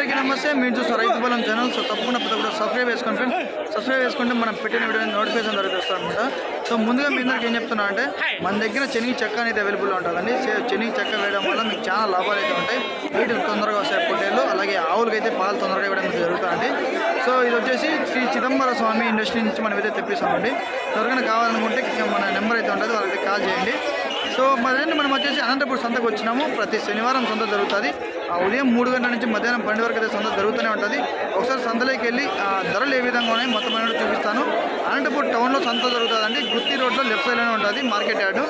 అందరికీ నమస్తే. మీరు చూస్తారు రైతు బలం ఛానల్. సో తప్పకుండా ప్రతి ఒక్కరు సబ్స్క్రైబ్ చేసుకోండి ఫ్రెండ్స్ సబ్స్క్రైబ్ చేసుకుంటే మనం పెట్టిన వీడియో నోటిఫికేషన్ దొరుకుతుంది అనమాట సో ముందుగా మీ అందరికి ఏం చెప్తున్నా అంటే మన దగ్గర శనగ చెక్క అనేది అవైలబుల్ ఉంటుందండి. సో శనగ చెక్క వేయడం వల్ల మీకు చాలా లాభాలు అయితే ఉంటాయి. వీటికి తొందరగా వస్తాయి పొట్టేళ్ళు. అలాగే ఆవులకి అయితే పాలు తొందరగా ఇవ్వడం అయితే జరుగుతుందండి. సో ఇది వచ్చేసి శ్రీ చిదంబర స్వామి ఇండస్ట్రీ నుంచి మనం అయితే తెప్పిస్తామండి. ఎవరికైనా కావాలనుకుంటే మన నెంబర్ అయితే ఉంటుంది. వాళ్ళకి కాల్ చేయండి. సో మధ్యాహ్నం మనం వచ్చేసి అనంతపూర్ సంతకు వచ్చినాము. ప్రతి శనివారం సంత జరుగుతుంది. ఆ ఉదయం మూడు గంటల నుంచి మధ్యాహ్నం పన్నెండు వరకు అయితే సంత జరుగుతూనే ఉంటుంది. ఒకసారి సంతలోకి వెళ్ళి ధరలు ఏ విధంగా ఉన్నాయి మొత్తం అనేది చూపిస్తాను. అనంతపూర్ టౌన్లో సంత జరుగుతుందండి. గుత్తి రోడ్లో లెఫ్ట్ సైడ్లోనే ఉంటుంది మార్కెట్ యార్డు.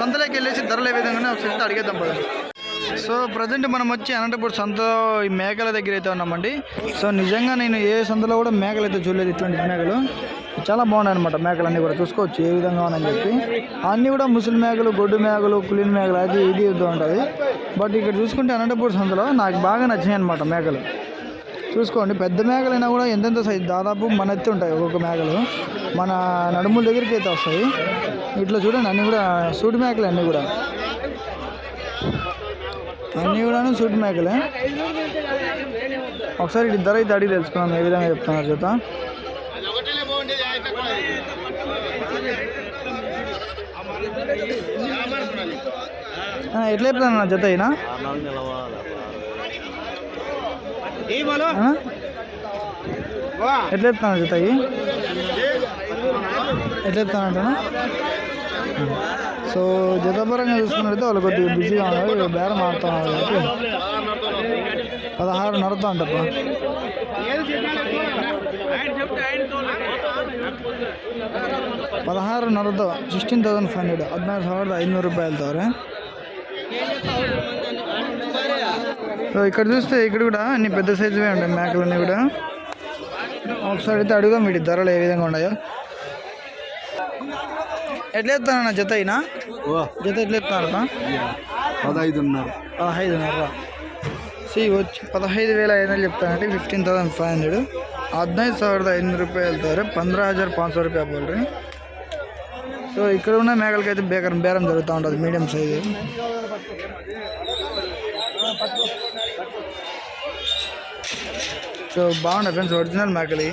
సంతలోకి వెళ్ళేసి ధరలు ఏ విధంగా ఒకసారి అడిగేద్దాం పదండి. సో ప్రజెంట్ మనం వచ్చి అనంతపూర్ సంత ఈ మేకల దగ్గర అయితే ఉన్నామండి. సో నిజంగా నేను ఏ సంతలో కూడా మేకలు అయితే చూడలేదు ఇట్లాంటి మేకలు. చాలా బాగున్నాయి అనమాట మేకలు అన్నీ కూడా. చూసుకోవచ్చు ఏ విధంగా ఉన్నాయని చెప్పి. అన్నీ కూడా ముసలి మేకలు గొడ్డు మేకలు కులిన్ మేకలు అది ఇది ఇది ఉంటుంది. బట్ ఇక్కడ చూసుకుంటే అనంతపూర్ సంతలో నాకు బాగా నచ్చినాయి అనమాట మేకలు. చూసుకోండి పెద్ద మేకలైనా కూడా ఎంతెంత సైజ్? దాదాపు మన ఎత్తి ఉంటాయి ఒక్కొక్క మేకలు. మన నడుముల దగ్గరికి అయితే వస్తాయి. ఇట్లా చూడండి అన్నీ కూడా సూటి మేకలు అన్నీ కూడా. అన్నీ కూడాను సూటి మేకలే. ఒకసారి ఇటు ధర అయితే అడిగి తెలుసుకున్నాం ఏ విధంగా చెప్తున్నారు చేత ఆ, ఎట్లా చెప్తాను జత అయినా ఎట్లా చెప్తాను జత అయ్యి ఎట్లా చెప్తాను అంటాను సో జతపరంగా చూసుకున్నట్లయితే వాళ్ళు కొద్దిగా బిజీగా ఉన్నారు బేరం ఆడుతున్నారు కాబట్టి పదహారు నరతో అంటప్ప పదహారు నరతో సిక్స్టీన్ థౌసండ్ ఫైవ్ హండ్రెడ్ ಹದಿನಾರು ಸಾವಿರದ ಐನೂರು ರೂಪಾಯಿ వెళ్తారు సో ఇక్కడ చూస్తే ఇక్కడ కూడా అన్ని పెద్ద సైజువే ఉంటాయి మేకలన్నీ కూడా ఒకసారి అయితే అడుగుదాం వీటి ధరలు ఏ విధంగా ఉన్నాయో ఎట్లా ఎత్తానన్న జత అయినా జత ఎట్లా ఎత్తున్నారన్నా పదహైదున్నర పదహైదున్నర సి వచ్చి పదహైదు వేల ఐదు వందలు చెప్తానంటే ಫಿಫ್ಟೀನ್ ತೌಸಂಡ್ ಫೈವ್ ಹಂಡ್ರೆಡ್ ಹದಿನೈದು ಸಾವಿರದ ಐನೂರು ರೂಪಾಯಿ ಹೇಳ್ತಾರೆ పంద్రా హజార్ పాంచ్ సో రూపాయ బోల్రీ సో ఇక్కడ ఉన్న మేకలకి అయితే బేకరం బేరం జరుగుతూ ఉంటుంది మీడియం సైజు. సో బాగున్నాయి ఫ్రెండ్స్ ఒరిజినల్ మేకలి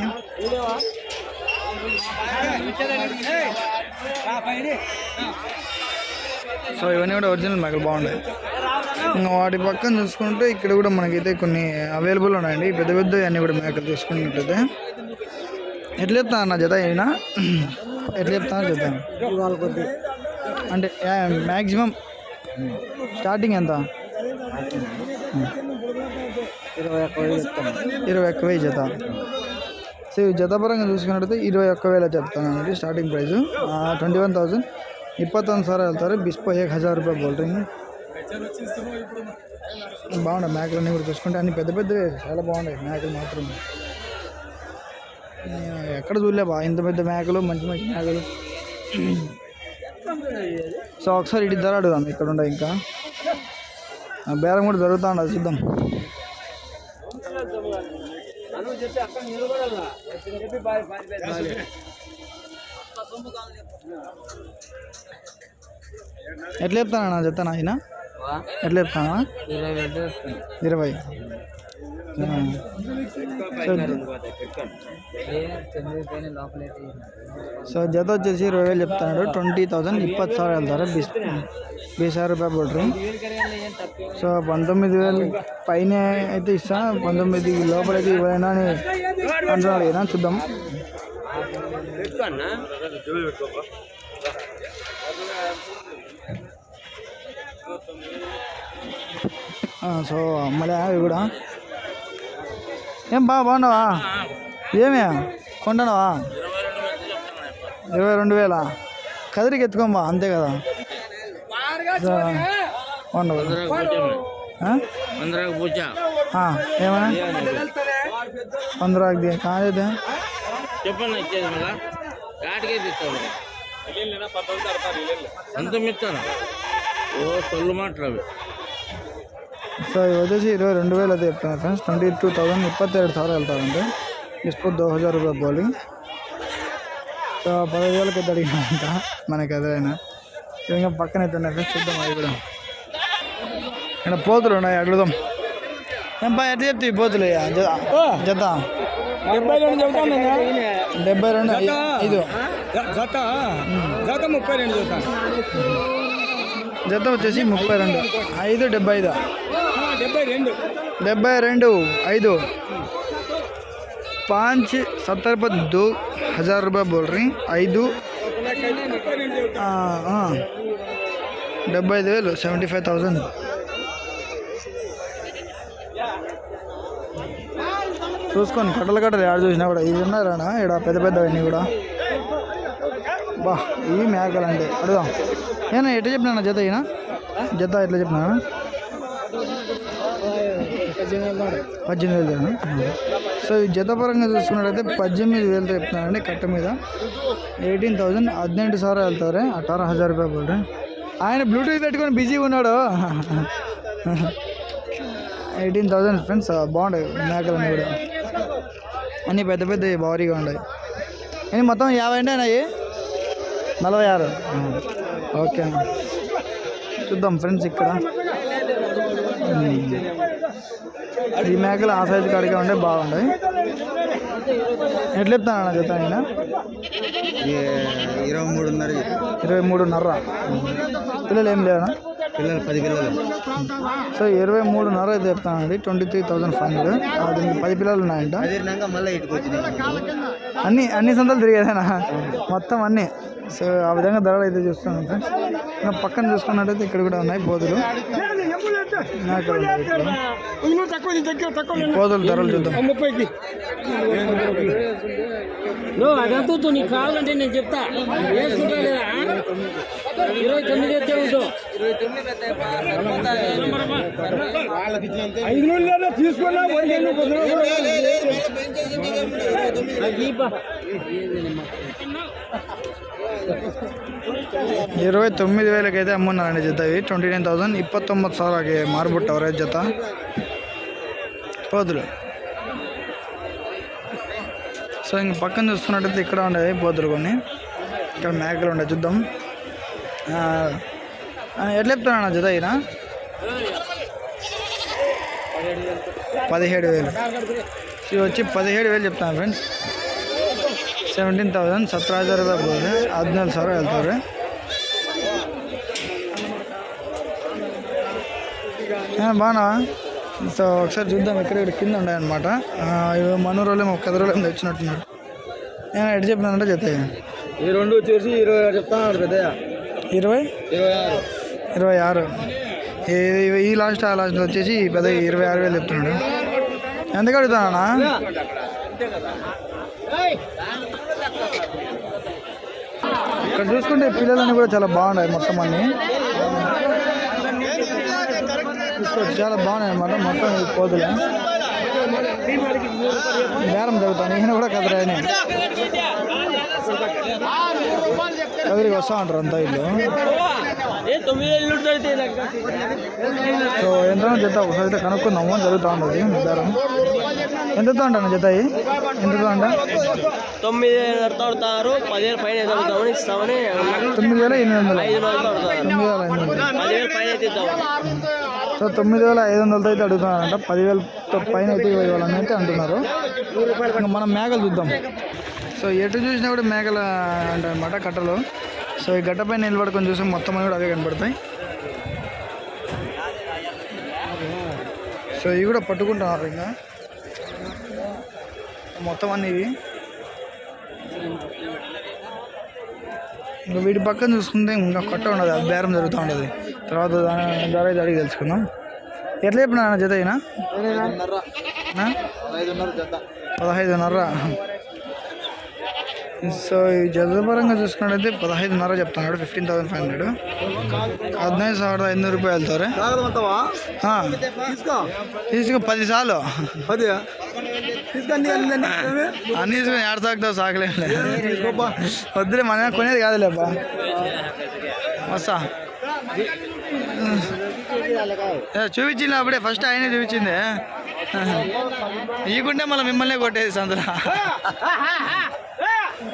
సో ఇవన్నీ కూడా ఒరిజినల్ మేకలు బాగున్నాయి. ఇంకా వాటి పక్కన చూసుకుంటే ఇక్కడ కూడా మనకైతే కొన్ని అవైలబుల్ ఉన్నాయండి. పెద్ద పెద్ద అన్నీ కూడా మేకలు చూసుకున్నట్లయితే. ఎట్లా చెప్తా అన్న జత అయినా? ఎట్లా చెప్తానో చెప్తాను. ఇవాళ కొద్ది. అంటే మ్యాక్సిమం స్టార్టింగ్ ఎంత? ఇరవై ఒక్క వెయ్యి జత. సో జతపరంగా చూసుకున్నట్లయితే ఇరవై ఒక్క వేల చెప్తానండి starting price twenty one thousand ఇప్పత్తొందు sir వెళ్తారు. బిస్పో ఏక్ హజార్ రూపాయ బోల్ రింగ్. బాగున్నాయి మేకలన్నీ కూడా చూసుకుంటే అన్ని పెద్ద పెద్దవి. చాలా బాగుంటాయి మేకలు మాత్రం. ఎక్కడ చూడలే బా. ఇంత పెద్ద మేకలు మంచి మంచి మేకలు. సో ఒకసారి ఇటు ధర అడుగుదాం ఇక్కడ ఉండే ఇంకా. బేరం కూడా జరుగుతూ ఉండదు చూద్దాం. ఎట్లా చెప్తానా చెప్తాను ఆయన ఎట్లా చెప్తానా ఇరవై. సో జత వచ్చేసి ఇరవై వేలు చెప్తున్నాడు ట్వంటీ థౌజండ్ ఇప్పటి సార్ వెళ్తారు బీస్ బీసార్ రూపాయ పడరు సో పంతొమ్మిది వేలు పైన అయితే ఇస్తా. పంతొమ్మిది లోపల అయితే ఇవ్వలేనా అని అంటున్నాడు కదా చూద్దాం. సో అమ్మలే ఇవి కూడా ఏం బా బాగున్నావా? ఏమే? కొండనవా? ఇరవై రెండు వేల? కదిరికి ఎత్తుకోమ్మా అంతే కదా. ఏమన్నా? పంద్రాకి కాదే చెప్పండి ఘాటికే సో ఇవి వచ్చేసి ఇరవై రెండు వేలు అది చెప్తున్నారు ఫ్రెండ్స్ ట్వంటీ టూ థౌసండ్ ముప్పై ఏడు సార్లు వెళ్తారంటే. ఇస్పు దో హజార్ రూపాయ బౌలింగ్ సో పదహైదు వేలకి అయితే అడిగినారంట మనకి ఎదురైనా ఇంకా పక్కన అయితే ఉన్నాయి ఫ్రెండ్స్ చూద్దాం అవి కూడా. ఇక్కడ పోతులు ఉన్నాయి అడుగుదాం. ఏం పా ఎట్లా చెప్తావు పోతులు? జత. డెబ్బై రెండు చెప్తాను డెబ్బై రెండు ఐదు జత? జత ముప్పై రెండు జత. జత వచ్చేసి ముప్పై రెండు. ఐదు డెబ్బై ఐదు. డెబ్బై రెండు. ఐదు. పాంచ్ సత్తర్ దో హజార్ రూపాయ బోల్ రీ ఐదు డెబ్బై ఐదు వేలు సెవెంటీ ఫైవ్ థౌజండ్ చూసుకోండి కట్టలు కట్టలు యాడ్ చూసినా కూడా. ఇవి ఉన్నారా ఇక్కడ పెద్ద పెద్దవన్నీ కూడా. బా ఇవి మేకలు అంటే అడుగుదాం. నేను ఎట్లా చెప్పినా జత అయినా జత ఎట్లా చెప్పినా పద్దెనిమిది వేలు సో ఈ జతపరంగా చూసుకున్నట్లయితే పద్దెనిమిది వేలతో చెప్తున్నారండి కట్ట మీద. ఎయిటీన్ థౌజండ్ హద్నెంటు సార్ వెళ్తారే. అఠారా హజార్ రూపాయలు బోల్డ్రీ? ఆయన బ్లూటూత్ పెట్టుకొని బిజీగా ఉన్నాడు. ఎయిటీన్ థౌజండ్ ఫ్రెండ్స్ బాగుంటాయి మేకలు కూడా. అన్నీ పెద్ద పెద్ద భారీగా ఉన్నాయి. నేను మొత్తం యాభై అండి అయినాయి నలభై ఆరు. ఓకే చూద్దాం ఫ్రెండ్స్ ఇక్కడ. ఈ మేకలు ఆ సైజు కాడిగా ఉంటే బాగుంటాయి. ఎట్లా చెప్తాను అన్న జత ఆయన ఇరవై మూడున్నర ఇరవై మూడున్నర. పిల్లలు ఏం లేవనా పిల్లలు పది పిల్లలు. సో ఇరవై మూడున్నర అయితే చెప్తానండి. Twenty three thousand five hundred. దీనికి పది పిల్లలు ఉన్నాయంట. అన్ని అన్ని సంతలు తిరిగేదేనా మొత్తం అన్నీ. సో ఆ విధంగా ధరలు అయితే చూస్తున్నాను ఫ్రెండ్స్. ఇంకా పక్కన చూసుకున్నట్టయితే ఇక్కడ కూడా ఉన్నాయి బోధులు. నువ్వు తక్కువ తక్కువ తక్కువ బోధుల ధరలు చూద్దాం ముప్పైకి నువ్వు అదంతా నీకు కావాలంటే నేను చెప్తా. వేసుకుంటా లేదా? ఇరవై తొమ్మిది అయితే ఉండు ఐదు తీసుకున్నా ఇరవై తొమ్మిది వేలకి అయితే అమ్మున్నారండి జత ఇవి. ట్వంటీ నైన్ థౌసండ్ ఇప్పత్తొమ్మిది సార్లకి మార్బుట్ అవరేజ్ జత. పోతులు. సో ఇంక పక్కన చూసుకున్నట్టయితే ఇక్కడ ఉండేవి పోతులు కొన్ని. ఇక్కడ మేకలు ఉండే చూద్దాం. ఎట్లా చెప్తున్నా జత ఈయన? పదిహేడు వేలు. ఇవి వచ్చి పదిహేడు వేలు చెప్తాను ఫ్రెండ్స్. ಸೆವೆಂಟೀನ್ ತೌಸಂಡ್ ಸತ್ರ ಹಜಾರ್ ರೂಪಾಯಿ ಬರ್ತದೆ ಹದಿನೇಳು ಸಾವಿರ ಹೇಳ್ತಾರೆ బాగా సో ఒకసారి చూద్దాం ఎక్కడ ఇక్కడ కింద ఉన్నాయన్నమాట ఆ, ఇవి మనూరు వాళ్ళు మా కదరు వాళ్ళు తెచ్చినట్టున్నారు నేను ఎటు చెప్పినానంటే జత ఈ రెండు వచ్చేసి ఇరవై ఆరు చెప్తాను పెద్ద ఇరవై ఇరవై ఆరు ఇరవై ఆరు ఈ- ఈ లాస్ట్ ఆ లాస్ట్ వచ్చేసి పెద్ద ఇరవై ఆరు వేలు చెప్తున్నాడు ఎందుకు అడుగుతానా ఇక్కడ చూసుకుంటే పిల్లలన్నీ కూడా చాలా బాగున్నాయి మొత్తం అన్ని. చూసుకోవచ్చు చాలా బాగున్నాయి అన్నమాట మొత్తం కోతులు. బేరం జరుగుతాను ఈయన కూడా కదరాయని కదిరికి వస్తా ఉంటారు అంతా ఇల్లు సో ఎంత జత ఒకసారి అయితే కనుక్కుందాము జరుగుతూ ఉంటుంది. బేరం. ఎంతతో ఉంటాను జత అయ్యి ఎంతతో అంట తొమ్మిది తోడతారు? పదివేలు పైన తోడతామని ఇస్తామని తొమ్మిది వేల ఎనిమిది వందలు. ఐదు తొమ్మిది వేల ఎనిమిది వందలు. పైన సో తొమ్మిది వేల ఐదు వందలతో అయితే అడుగుతున్నారంట పదివేల పైన అయితే ఇవ్వాలని అయితే అంటున్నారు. మనం మేకలు చూద్దాం. సో ఎటు చూసినా కూడా మేకల అంటారనమాట కట్టలు. సో ఈ గడ్డపై నిలబడుకొని చూసి మొత్తం కూడా అవే కనబడతాయి సో ఇవి కూడా పట్టుకుంటున్నారు ఇంకా. మొత్తం అన్ని ఇవి ఇంకా వీటి పక్కన చూసుకుంటే ఇంకా కట్ట ఉండదు అది బేరం జరుగుతూ ఉంటుంది తర్వాత దాని ధర అయితే అడిగి తెలుసుకుందాం ఎట్లా చెప్పినా అన్న జత అయినా నా? పదహైదున్నర సో ఈ జత పరంగా చూసుకున్నట్టయితే పదహైదున్నర చెప్తున్నాడు ఫిఫ్టీన్ థౌసండ్ ఫైవ్ హండ్రెడ్ ಹದಿನೈದು ಸಾವಿರದ ಐನೂರು ರೂಪಾಯಿ ಹೇಳ್ತಾರೆ ಹಾಂ తీసుకో పది సార్లు పది తీసుకొని అన్ని తీసుకొని ఏడు సాగుతావు సాకలే. వద్దులే మన కొనేది కాదులేబ్బా వస్తా. చూపించింది అప్పుడే ఫస్ట్ ఆయనే చూపించింది. ఇవ్వకుంటే మళ్ళీ మిమ్మల్నే కొట్టేది సంతలో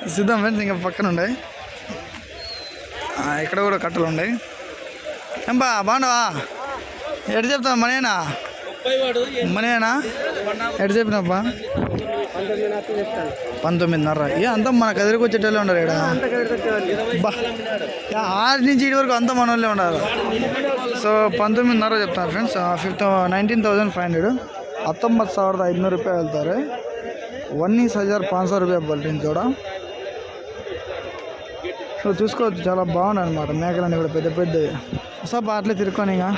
చూద్దాం ఫ్రెండ్స్ ఇంకా పక్కన ఉండే ఆ, ఇక్కడ కూడా కట్టలు ఉన్నాయి ఏం బా బాగున్నావా? ఎటు చెప్తాను మనేనా మనేనా ఎటు చెప్పినప్పా పంతొమ్మిదిన్నర ఏ అంతా మన కదిరికి వచ్చేటోళ్ళే ఉన్నారు ఇక్కడ బా యా, ఆరు నుంచి ఇటు వరకు అంతా మన వాళ్ళే ఉన్నారు సో పంతొమ్మిదిన్నర చెప్తాను friends fifth nineteen thousand five hundred ಹತ್ತೊಂಬತ್ತು ಸಾವಿರದ ಐದುನೂರು ರೂಪಾಯಿ ಹೇಳ್ತಾರೆ ಒನ್ನೀಸ್ ಹಜಾರ್ ಪಾಂಚ್ ಸಾವಿರ రూపాయ బల్టిన్ కూడా సో చూసుకోవచ్చు చాలా బాగున్నాయి అనమాట మేకలన్నీ కూడా పెద్ద పెద్దవి అసలు అట్లే తిరుక్కొని ఇంకా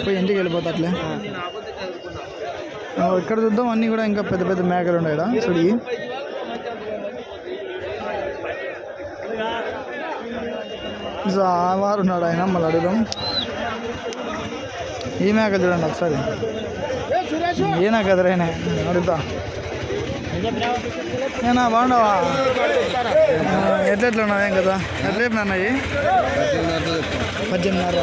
పోయి ఇంటికి వెళ్ళిపోతా అట్లే ఆ, ఇక్కడ చూద్దాం అన్నీ కూడా ఇంకా పెద్ద పెద్ద మేకలు ఉన్నాయి ఇక్కడ చూడి సో ఆ వారు ఉన్నాడు ఆయన మళ్ళీ అడుగుదాం. ఈ మేక చూడండి ఒకసారి. ఏనా కదరైనా అడుగుతా. ఏనా బాగుండవా ఆ, ఎట్లా ఏం కదా ఎట్లా అన్నాయి పద్దెనిమిదిన్నర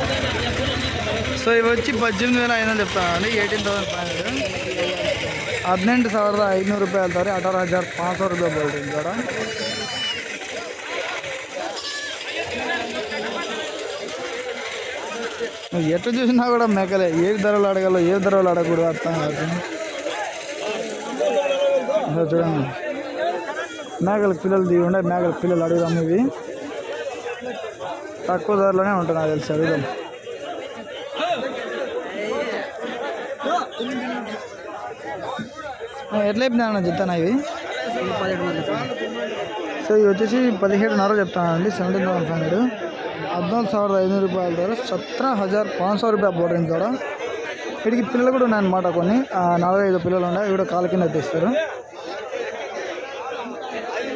సో ఇవి వచ్చి పద్దెనిమిది వేల ఐదు వందలు చెప్తాను అండి ఎయిటీన్ థౌసండ్ ఫైవ్ హండ్రెడ్ ಹದಿನೆಂಟು ಸಾವಿರದ ಐನೂರು ರೂಪಾಯಿ ಹೇಳ್ತಾರೆ ಅಠಾರ ಹಜಾರ್ ಪಾಂಚ್ ಸಾವಿರ ರೂಪಾಯಿ ಬರ್ತದೆ ಜೋಡ నువ్వు ఎట్లా చూసినా కూడా మేకలే ఏ ధరలు అడగాలో ఏ ధరలు అడగకూడదు అర్థం కాదు ఇదో చూడండి మేకల పిల్లలు దిగి ఉండే మేకల పిల్లలు అడుగుదాం ఇవి తక్కువ ధరలోనే ఉంటుంది నాకు తెలిసి అడుగుదాం ఎట్లా అయిపోయినా చెప్తాను ఇవి సో ఇవి వచ్చేసి పదిహేడున్నర చెప్తానండి సెవెంటీన్ థౌసండ్ ఫైవ్ హండ్రెడ్ ಹದಿನಾಲ್ಕು ಸಾವಿರದ ಐನೂರು ರೂಪಾಯಿ ಹೇಳ್ತಾರೆ ಸತ್ರ ಹಜಾರ್ ಪಾಂಚ್ ಸಾವಿರ రూపాయ బోర్డింగ్ కూడా వీటికి పిల్లలు కూడా ఉన్నాయన్నమాట కొన్ని ఆ, నాలుగైదు పిల్లలు ఉన్నాయి ఇవి కూడా కాలు కింద తెస్తారు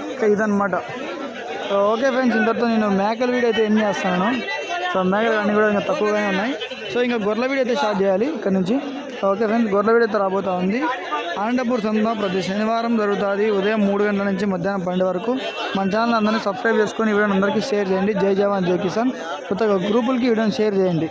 ఇంకా ఇదన్నమాట సో ఓకే ఫ్రెండ్స్ ఇంతటితో నేను మేకల వీడియో అయితే ఏం చేస్తాను సో మేకలు అన్నీ కూడా ఇంకా తక్కువగానే ఉన్నాయి సో ఇంకా గొర్రెల వీడియో అయితే స్టార్ట్ చేయాలి ఇక్కడ నుంచి సో ఓకే ఫ్రెండ్స్ గొర్రెల వీడియో అయితే రాబోతా ఉంది అనంతపూర్ సంత ప్రతి శనివారం జరుగుతుంది. ఉదయం మూడు గంటల నుంచి మధ్యాహ్నం పన్నెండు వరకు మన ఛానల్ అందరినీ సబ్స్క్రైబ్ చేసుకొని వీడియోని అందరికీ షేర్ చేయండి. జై జవాన్ జై కిసాన్. కొత్తగా గ్రూపులకి వీడియోని షేర్ చేయండి.